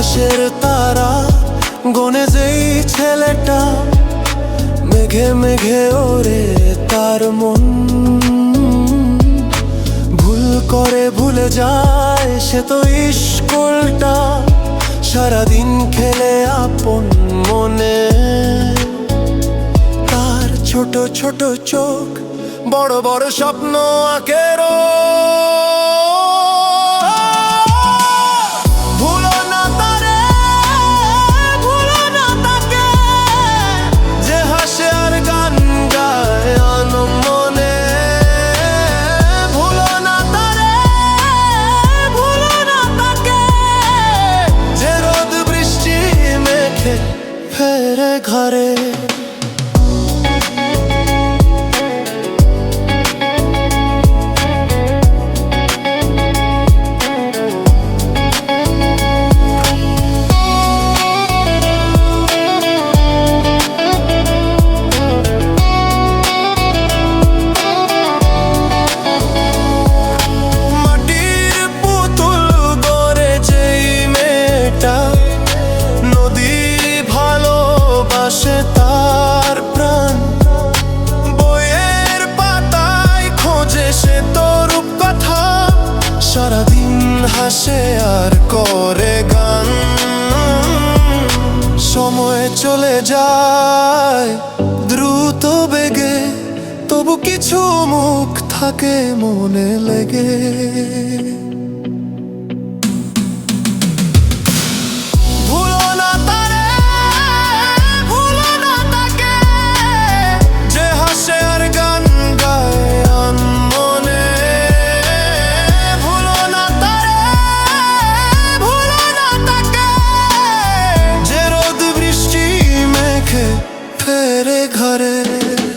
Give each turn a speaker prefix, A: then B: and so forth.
A: আকাশের তারা, গনে যেই ছেলেটা, মেঘে মেঘে ওরে তার মন। ভুল করে ভুলে যায় সে তো স্কুলটা সারাদিন খেলে আপন মনে। তার ছোট ছোট চোখ, বড় বড় স্বপ্ন আঁকেরো ভুলো ঘরে হাসে আর করে গান। সময় চলে যায়, দ্রুত বেগে, তবু কিছু মুখ থাকে মনে লেগে। cut it.